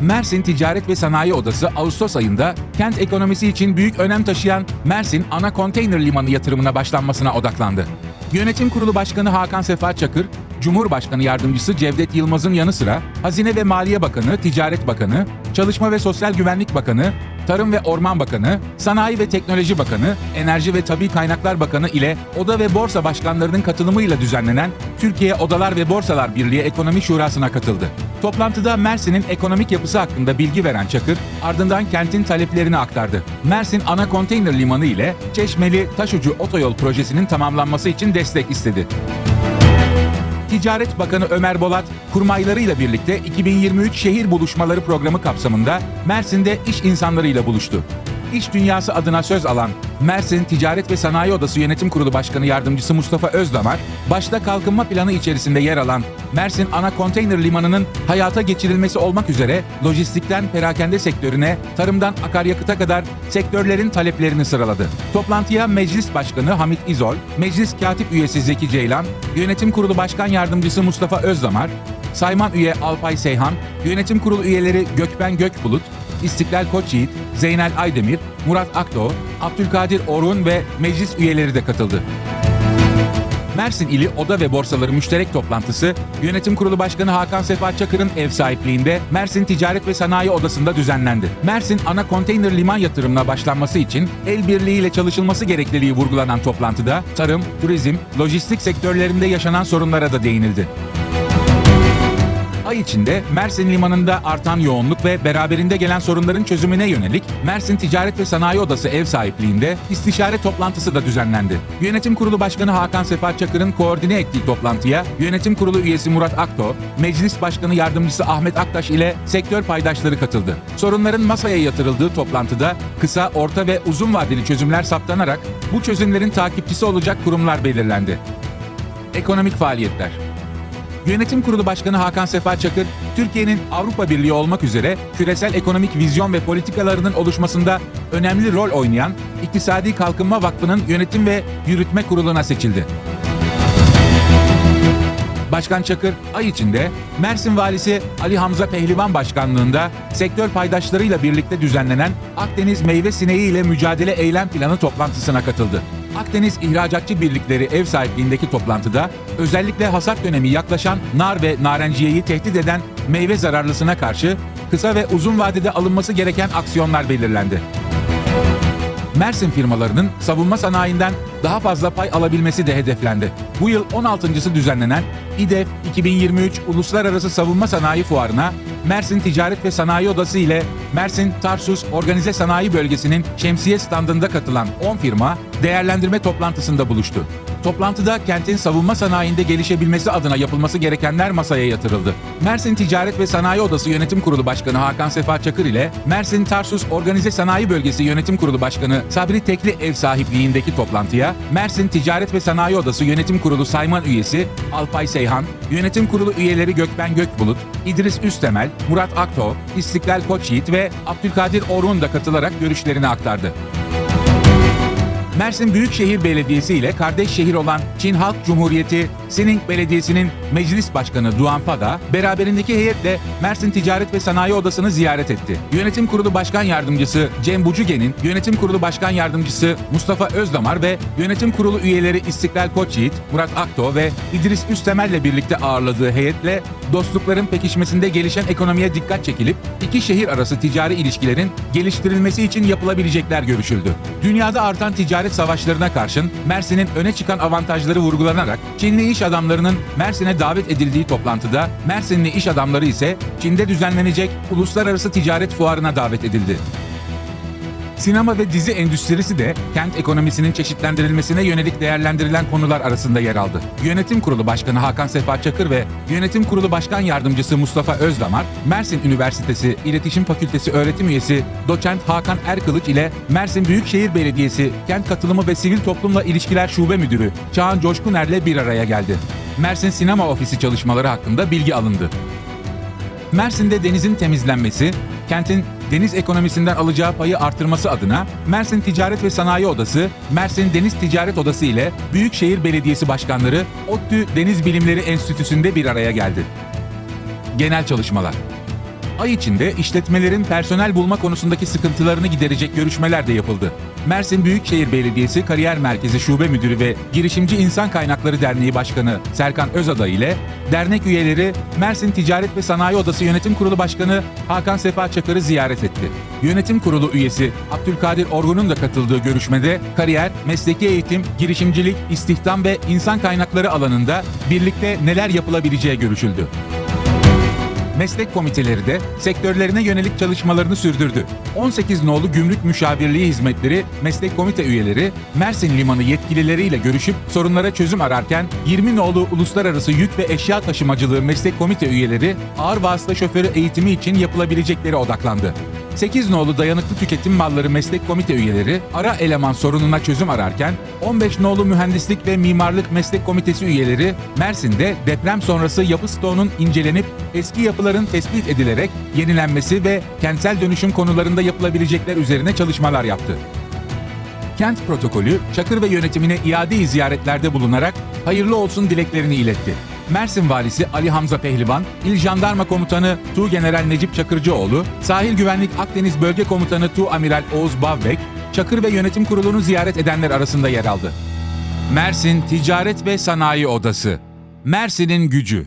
Mersin Ticaret ve Sanayi Odası Ağustos ayında kent ekonomisi için büyük önem taşıyan Mersin ana konteyner limanı yatırımına başlanmasına odaklandı. Yönetim Kurulu Başkanı Hakan Sefa Çakır, Cumhurbaşkanı Yardımcısı Cevdet Yılmaz'ın yanı sıra Hazine ve Maliye Bakanı, Ticaret Bakanı, Çalışma ve Sosyal Güvenlik Bakanı, Tarım ve Orman Bakanı, Sanayi ve Teknoloji Bakanı, Enerji ve Tabi Kaynaklar Bakanı ile Oda ve Borsa Başkanlarının katılımıyla düzenlenen Türkiye Odalar ve Borsalar Birliği Ekonomi Şurası'na katıldı. Toplantıda Mersin'in ekonomik yapısı hakkında bilgi veren Çakır, ardından kentin taleplerini aktardı. Mersin ana konteyner limanı ile Çeşmeli Taşucu Otoyol projesinin tamamlanması için destek istedi. Ticaret Bakanı Ömer Bolat, kurmaylarıyla birlikte 2023 Şehir Buluşmaları programı kapsamında Mersin'de iş insanlarıyla buluştu. İş dünyası adına söz alan Mersin Ticaret ve Sanayi Odası Yönetim Kurulu Başkanı Yardımcısı Mustafa Özdamar, başta kalkınma planı içerisinde yer alan Mersin ana konteyner limanının hayata geçirilmesi olmak üzere lojistikten perakende sektörüne, tarımdan akaryakıta kadar sektörlerin taleplerini sıraladı. Toplantıya Meclis Başkanı Hamit İzol, Meclis Katip Üyesi Zeki Ceylan, Yönetim Kurulu Başkan Yardımcısı Mustafa Özdamar, Sayman Üye Alpay Seyhan, Yönetim Kurulu üyeleri Gökben Gökbulut, İstiklal Koçyiğit, Zeynel Aydemir, Murat Akdoğ, Abdülkadir Orhun ve meclis üyeleri de katıldı. Mersin İli Oda ve Borsaları Müşterek Toplantısı, Yönetim Kurulu Başkanı Hakan Sefa Çakır'ın ev sahipliğinde Mersin Ticaret ve Sanayi Odası'nda düzenlendi. Mersin ana konteyner liman yatırımına başlanması için el birliğiyle çalışılması gerekliliği vurgulanan toplantıda tarım, turizm, lojistik sektörlerinde yaşanan sorunlara da değinildi. Ay içinde Mersin Limanı'nda artan yoğunluk ve beraberinde gelen sorunların çözümüne yönelik Mersin Ticaret ve Sanayi Odası ev sahipliğinde istişare toplantısı da düzenlendi. Yönetim Kurulu Başkanı Hakan Sefa Çakır'ın koordine ettiği toplantıya Yönetim Kurulu üyesi Murat Akto, Meclis Başkanı Yardımcısı Ahmet Aktaş ile sektör paydaşları katıldı. Sorunların masaya yatırıldığı toplantıda kısa, orta ve uzun vadeli çözümler saptanarak bu çözümlerin takipçisi olacak kurumlar belirlendi. Ekonomik faaliyetler Yönetim Kurulu Başkanı Hakan Sefa Çakır, Türkiye'nin Avrupa Birliği olmak üzere küresel ekonomik vizyon ve politikalarının oluşmasında önemli rol oynayan İktisadi Kalkınma Vakfı'nın yönetim ve yürütme kuruluna seçildi. Başkan Çakır, ay içinde Mersin Valisi Ali Hamza Pehlivan Başkanlığında sektör paydaşlarıyla birlikte düzenlenen Akdeniz Meyve Sineği ile Mücadele Eylem Planı toplantısına katıldı. Akdeniz İhracatçı Birlikleri ev sahipliğindeki toplantıda özellikle hasat dönemi yaklaşan nar ve narenciyeyi tehdit eden meyve zararlısına karşı kısa ve uzun vadede alınması gereken aksiyonlar belirlendi. Mersin firmalarının savunma sanayinden daha fazla pay alabilmesi de hedeflendi. Bu yıl 16.sı düzenlenen İDEF 2023 Uluslararası Savunma Sanayi Fuarı'na Mersin Ticaret ve Sanayi Odası ile Mersin Tarsus Organize Sanayi Bölgesi'nin şemsiye standında katılan 10 firma değerlendirme toplantısında buluştu. Toplantıda kentin savunma sanayinde gelişebilmesi adına yapılması gerekenler masaya yatırıldı. Mersin Ticaret ve Sanayi Odası Yönetim Kurulu Başkanı Hakan Sefa Çakır ile Mersin Tarsus Organize Sanayi Bölgesi Yönetim Kurulu Başkanı Sabri Tekli ev sahipliğindeki toplantıya Mersin Ticaret ve Sanayi Odası Yönetim Kurulu Sayman Üyesi Alpay Seyhan, Yönetim Kurulu üyeleri Gökben Gökbulut, İdris Üstemel, Murat Akto, İstiklal Koçyiğit ve Abdülkadir Orhun da katılarak görüşlerini aktardı. Mersin Büyükşehir Belediyesi ile kardeş şehir olan Çin Halk Cumhuriyeti Sining Belediyesi'nin Meclis Başkanı Duan Pada, beraberindeki heyetle Mersin Ticaret ve Sanayi Odası'nı ziyaret etti. Yönetim Kurulu Başkan Yardımcısı Cem Bucugen'in, Yönetim Kurulu Başkan Yardımcısı Mustafa Özdamar ve Yönetim Kurulu üyeleri İstiklal Koçyiğit, Murat Akto ve İdris Üstemel'le birlikte ağırladığı heyetle dostlukların pekişmesinde gelişen ekonomiye dikkat çekilip iki şehir arası ticari ilişkilerin geliştirilmesi için yapılabilecekler görüşüldü. Dünyada artan ticaret savaşlarına karşın Mersin'in öne çıkan avantajları vurgulanarak Çinli iş adamlarının Mersin'e davet edildiği toplantıda Mersinli iş adamları ise Çin'de düzenlenecek Uluslararası Ticaret Fuarı'na davet edildi. Sinema ve dizi endüstrisi de kent ekonomisinin çeşitlendirilmesine yönelik değerlendirilen konular arasında yer aldı. Yönetim Kurulu Başkanı Hakan Sefa Çakır ve Yönetim Kurulu Başkan Yardımcısı Mustafa Özdamar, Mersin Üniversitesi İletişim Fakültesi öğretim üyesi Doçent Hakan Erkılıç ile Mersin Büyükşehir Belediyesi Kent Katılımı ve Sivil Toplumla İlişkiler Şube Müdürü Çağan Coşkuner'le bir araya geldi. Mersin Sinema Ofisi çalışmaları hakkında bilgi alındı. Mersin'de denizin temizlenmesi, kentin deniz ekonomisinden alacağı payı artırması adına Mersin Ticaret ve Sanayi Odası, Mersin Deniz Ticaret Odası ile Büyükşehir Belediyesi Başkanları ODTÜ Deniz Bilimleri Enstitüsü'nde bir araya geldi. Genel çalışmalar Ay içinde işletmelerin personel bulma konusundaki sıkıntılarını giderecek görüşmeler de yapıldı. Mersin Büyükşehir Belediyesi Kariyer Merkezi Şube Müdürü ve Girişimci İnsan Kaynakları Derneği Başkanı Serkan Özada ile dernek üyeleri Mersin Ticaret ve Sanayi Odası Yönetim Kurulu Başkanı Hakan Sefa Çakır'ı ziyaret etti. Yönetim Kurulu üyesi Abdülkadir Orgun'un da katıldığı görüşmede kariyer, mesleki eğitim, girişimcilik, istihdam ve insan kaynakları alanında birlikte neler yapılabileceği görüşüldü. Meslek komiteleri de sektörlerine yönelik çalışmalarını sürdürdü. 18 nolu gümrük müşavirliği hizmetleri meslek komite üyeleri Mersin Limanı yetkilileriyle görüşüp sorunlara çözüm ararken 20 nolu uluslararası yük ve eşya taşımacılığı meslek komite üyeleri ağır vasıta şoförü eğitimi için yapılabilecekleri odaklandı. 8 nolu dayanıklı tüketim malları meslek komite üyeleri ara eleman sorununa çözüm ararken 15 nolu mühendislik ve mimarlık meslek komitesi üyeleri Mersin'de deprem sonrası yapı stoğunun incelenip eski yapıların tespit edilerek yenilenmesi ve kentsel dönüşüm konularında yapılabilecekler üzerine çalışmalar yaptı. Kent protokolü Çakır ve yönetimine iade ziyaretlerde bulunarak hayırlı olsun dileklerini iletti. Mersin Valisi Ali Hamza Pehlivan, İl Jandarma Komutanı Tu General Necip Çakırcıoğlu, Sahil Güvenlik Akdeniz Bölge Komutanı Tu Amiral Oğuz Bavbek, Çakır ve Yönetim Kurulu'nu ziyaret edenler arasında yer aldı. Mersin Ticaret ve Sanayi Odası Mersin'in gücü